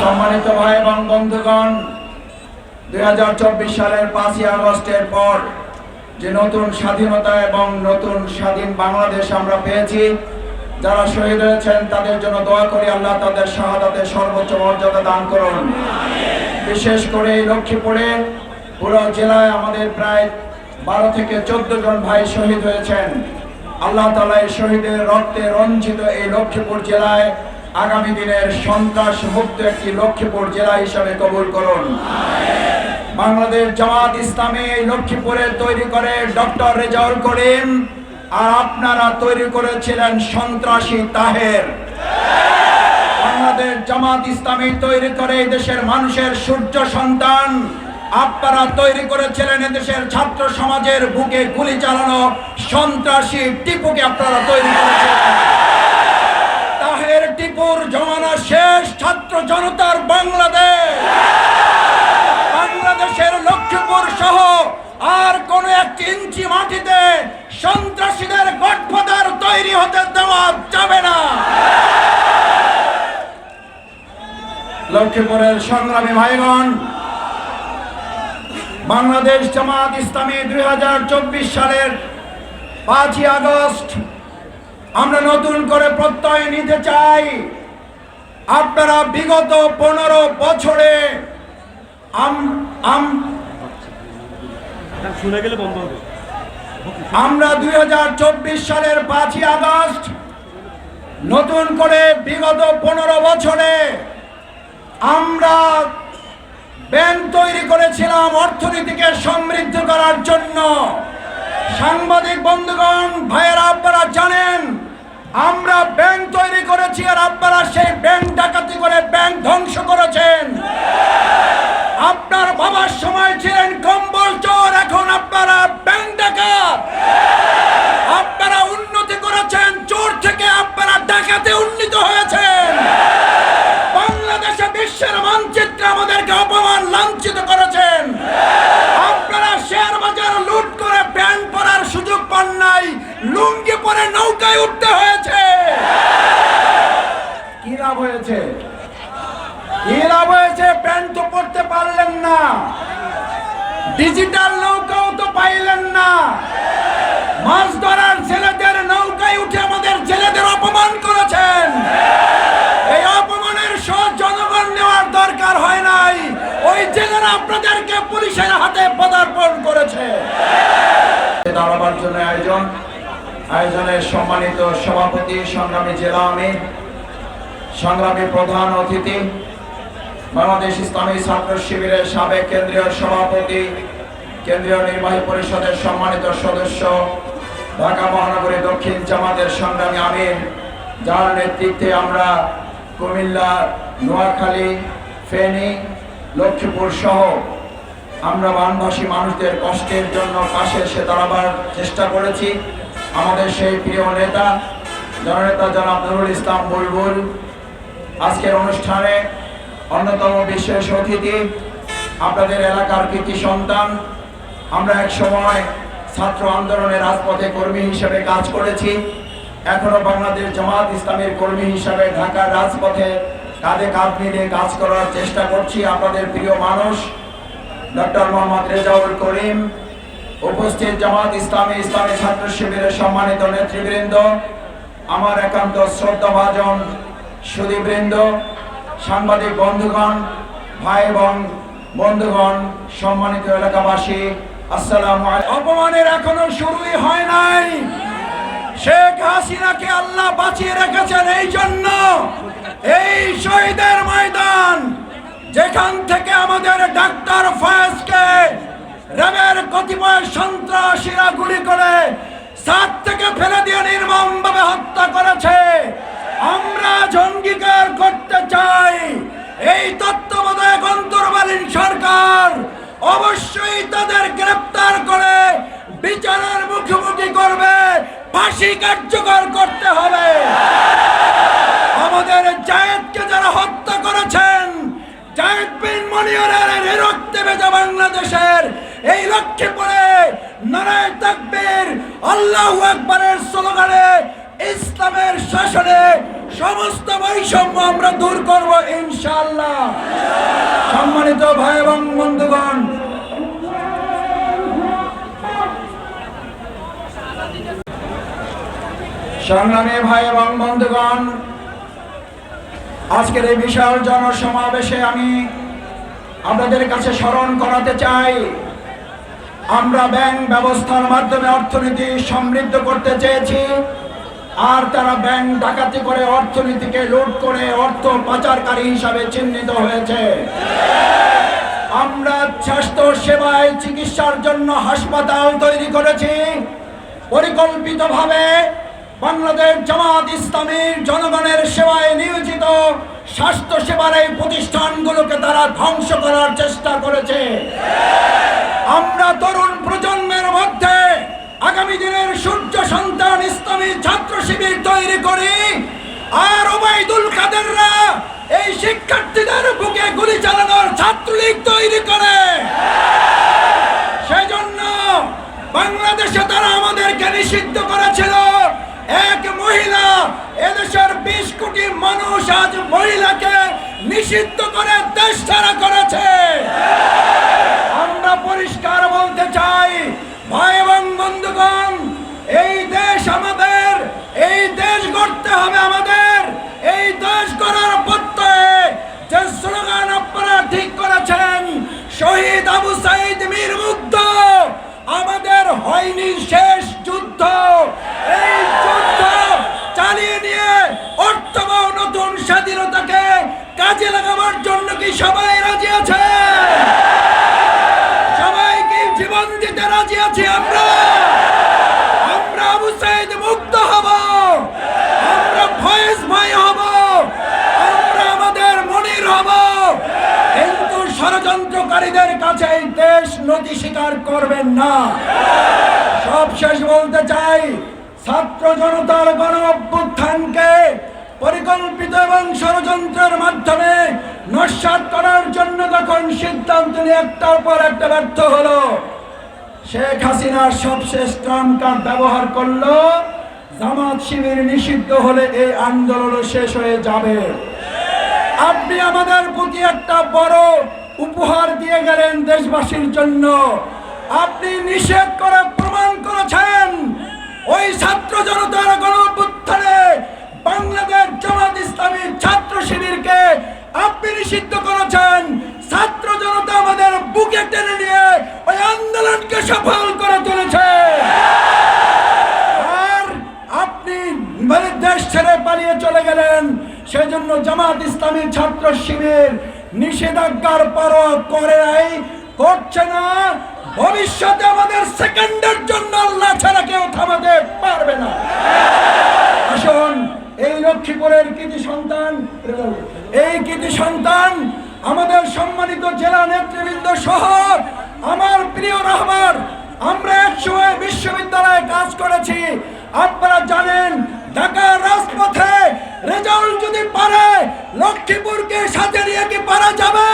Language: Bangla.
সম্মানিত ভাই এবং বন্ধুগণ, দুই সালের পাঁচই আগস্টের পর যে নতুন স্বাধীনতা এবং নতুন স্বাধীন বাংলাদেশ আমরা পেয়েছি, যারা শহীদ হয়েছেন তাদের জন্য দোয়া করি, আল্লাহ তাদের শাহাদাতে সর্বোচ্চ মর্যাদা দান করুন। বিশেষ করে লক্ষ্মীপুরে পুরো জেলায় আমাদের প্রায় বারো থেকে চোদ্দ জন ভাই শহীদ হয়েছেন। আল্লাহ তালা শহীদের রক্তে রঞ্জিত এই লক্ষ্মীপুর জেলায় আগামী দিনের সন্ত্রাস মুক্ত একটি লক্ষ্মীপুর জেলা হিসাবে কবুল করুন। বাংলাদেশ জামাত ইসলামী এই লক্ষ্মীপুরে তৈরি করে ডক্টর রেজাউল করিম, আর আপনারা তৈরি করেছিলেন সন্ত্রাসী তাহের। বাংলাদেশ জামাত ইসলামী তৈরি করে দেশের মানুষের সূর্য সন্তান আপনারা তৈরি করেছিলেন এদেশের ছাত্র সমাজের বুকে গুলি চালানো সন্ত্রাসী টিপুকে আপনারা তৈরি করেছিলেন। তাহের টিপুর জমানা শেষ, ছাত্র জনতার বাংলাদেশ। বাংলাদেশের লক্ষ্মীপুর সহ আর কোন এক ইঞ্চি মাটিতে সন্ত্রাসীদের গঠফাদার তৈরি হতে দেওয়া যাবে না। লক্ষ্মীপুরের সংগ্রামী ভাইগণ বাংলাদেশ জামাত ইসলামী দুই হাজার চব্বিশ সালের পাঁচই আগস্ট আমরা নতুন করে প্রত্যয় নিতে চাই। আপনারা বিগত পনেরো বছরে আমরা দুই হাজার চব্বিশ সালের পাঁচই আগস্ট নতুন করে বিগত পনেরো বছরে আমরা ব্যাংক তৈরি করেছিলাম অর্থনীতিকে সমৃদ্ধ করার জন্য। সাংবাদিক বন্ধুগণ, ভাইয়েরা, আপনারা জানেন, আমরা ব্যাংক তৈরি করেছি আর আপনারা সেই ব্যাংক ডাকাতি করে ব্যাংক ধ্বংস করেছেন। আপনার বাবার সময় ছিলেন কম্বল চোর, এখন আপনারা ব্যাংক ডাকাত। লুঙ্গি পরে নৌকায় উঠতে হয়েছে। কি লাভ হয়েছে? কি লাভ হয়েছে? প্যান্ট তো পড়তে পারলেন না। ডিজিটাল নৌকাও তো পাইলেন না। মাছ ধরার ছেলেদের নৌকায় উঠে আমাদের ছেলেদের অপমান করেছেন। এই অপমানের সহ জনগণ নেওয়ার দরকার হয় নাই। ওই জেলেরা আপনাদেরকে পুলিশের হাতে পদার্পণ করেছে। দাঁড়াবার জন্য আয়োজন। আয়োজনের সম্মানিত সভাপতি, সংগ্রামী জেলা আমির সংগ্রামী প্রধান অতিথি, বাংলাদেশ ইসলামী ছাত্র শিবিরের সাবেক কেন্দ্রীয় সভাপতি, কেন্দ্রীয় নির্বাহী পরিষদের সম্মানিত সদস্য, ঢাকা মহানগরী দক্ষিণ জামাতের সংগ্রামী আমির, যার নেতৃত্বে আমরা কুমিল্লা, নোয়াখালী, ফেনী, লক্ষ্মীপুর সহ আমরা বানভাসী মানুষদের কষ্টের জন্য পাশে এসে দাঁড়াবার চেষ্টা করেছি। আমাদের সেই প্রিয় নেতা, জননেতা জনাব নুরুল ইসলাম বুলবুল। আজকের অনুষ্ঠানে অন্যতম বিশেষ অতিথি আপনাদের এলাকার কৃতি সন্তান। আমরা এক সময় ছাত্র আন্দোলনের রাজপথে কর্মী হিসেবে কাজ করেছি। এখনও বাংলাদেশ জামাত ইসলামের কর্মী হিসাবে ঢাকার রাজপথে কাঁধে কাঁধ মিলিয়ে কাজ করার চেষ্টা করছি। আপনাদের প্রিয় মানুষ, ডক্টর মোহাম্মদ রেজাউল করিম উপস্থিত জামাত ইসলামী ইসলামী ছাত্র শিবিরের সম্মানিত নেতৃবৃন্দ, আমার একান্ত শ্রদ্ধাভাজন সুদীবৃন্দ সাংবাদিক বন্ধুগণ, ভাই এবং বন্ধুগণ, সম্মানিত এলাকাবাসী, আসসালামু অপমানের এখনও শুরুই হয় নাই। শেখ হাসিনাকে আল্লাহ বাঁচিয়ে রেখেছেন এই জন্য। এই শহীদের ময়দান, যেখান থেকে আমাদের ডাক্তার ফয়েজকে কতিপয় সন্ত্রাসীরা গুলি করে সাত থেকে ফেলে দিয়ে নির্মমভাবে হত্যা করেছে। আমরা অঙ্গীকার করতে চাই। এই তত্ত্বাবধায়ক অন্তর্বালীন সরকার অবশ্যই তাদের গ্রেপ্তার করে বিচারের মুখোমুখি করবে। ফাঁসি কার্যকর করতে হবে। আমাদের জায়েদকে যারা হত্যা করেছেন, জায়েদ বিন মনিয়রের রক্তে ভেজা বাংলাদেশের এই লক্ষ্যে পড়ে নারায় তাকবীর, আল্লাহু আকবারের স্লোগানে ইসলামের শাসনে সমস্ত বৈষম্য আমরা দূর করব ইনশাআল্লাহ। সম্মানিত ভাই এবং বন্ধুগণ, সংগ্রামী ভাই এবং বন্ধুগণ, আজকের এই বিশাল জনসমাবেশে আমি আপনাদের কাছে স্মরণ করাতে চাই। আমরা ব্যাংক ব্যবস্থার মাধ্যমে অর্থনীতি সমৃদ্ধ করতে চেয়েছি, আর তারা ব্যাংক ডাকাতি করে অর্থনীতিকে লুট করে অর্থ পাচারকারী হিসাবে চিহ্নিত হয়েছে। আমরা স্বাস্থ্য সেবায় চিকিৎসার জন্য হাসপাতাল তৈরি করেছি। পরিকল্পিতভাবে বাংলাদেশ জামাত ইসলামীর জনগণের সেবায় নিয়োজিত স্বাস্থ্য সেবার এই প্রতিষ্ঠানগুলোকে তারা ধ্বংস করার চেষ্টা করেছে। আমরা তরুণ প্রজন্মের মধ্যে আগামী দিনের সূর্য সন্তান ইসলামী ছাত্র শিবির তৈরি করি আর ওবায়দুল কাদেররা এই শিক্ষার্থীদের বুকে গুলি চালানোর ছাত্রলীগ তৈরি করে। কোটি মানুষ আজ মহিলাকে নিষিদ্ধ করে দেশ ছাড়া করেছে। আমরা পরিষ্কার বলতে চাই, ভাই এবং বন্ধুগণ, এই দেশ আমাদের, এই দেশ গড়তে হবে আমাদের, এই দেশ গড়ার প্রত্যয়ে যে স্লোগান আপনারা ঠিক করেছেন, শহীদ আবু সাইদ মীর মুগ্ধ, আমাদের হয়নি শেষ যুদ্ধ এই যুদ্ধ চালিয়ে নিয়ে অর্থবহ নতুন স্বাধীনতাকে কাজে লাগাবার জন্য কি সবাই রাজি আছে? সবাই কি জীবন দিতে রাজি আছি আমরা? আমাদের হব। কিন্তু ষড়যন্ত্রকারীদের কাছে স্বীকার করবেন না। সব শেষ বলতে চাই, ছাত্র জনতার গণ অভ্যুত্থানকে পরিকল্পিত এবং ষড়যন্ত্রের মাধ্যমে নস্বাত করার জন্য যখন সিদ্ধান্ত নিয়ে একটার পর একটা ব্যর্থ হলো, শেখ হাসিনার সবশেষ ট্রাম কার্ড ব্যবহার করল, জামাত শিবির নিষিদ্ধ হলে এই আন্দোলন শেষ হয়ে যাবে। আপনি আমাদের প্রতি একটা বড় উপহার দিয়ে গেলেন দেশবাসীর জন্য। আপনি নিষেধ করে প্রমাণ করেছেন, ওই ছাত্র জনতার গণঅভ্যুত্থানে বাংলাদেশ জামাত ইসলামী ছাত্র শিবিরকে আপনি নিষিদ্ধ করেছেন। ছাত্র জনতা আমাদের বুকে টেনে নিয়ে ওই আন্দোলনকে সফল করে তুলেছে। আর আপনি দেশ ছেড়ে পালিয়ে চলে গেলেন। সেজন্য জামাত ইসলামী ছাত্র শিবির নিষেধাজ্ঞার পরোয়া করে নাই, করছে না। ভবিষ্যতে আমাদের সেকেন্ডের জন্য আল্লাহ ছাড়া কেউ থামাতে পারবে না। গাজীপুরের কৃতি সন্তান, এই কৃতি সন্তান আমাদের সম্মানিত জেলা নেতৃবৃন্দ সহ আমার প্রিয় রহমান, আমরা একসময় বিশ্ববিদ্যালয়ে কাজ করেছি। আপনারা জানেন, ঢাকার রাজপথে রেজাল্ট যদি পারে, লক্ষ্মীপুরকে সাথে নিয়ে কি পারা যাবে?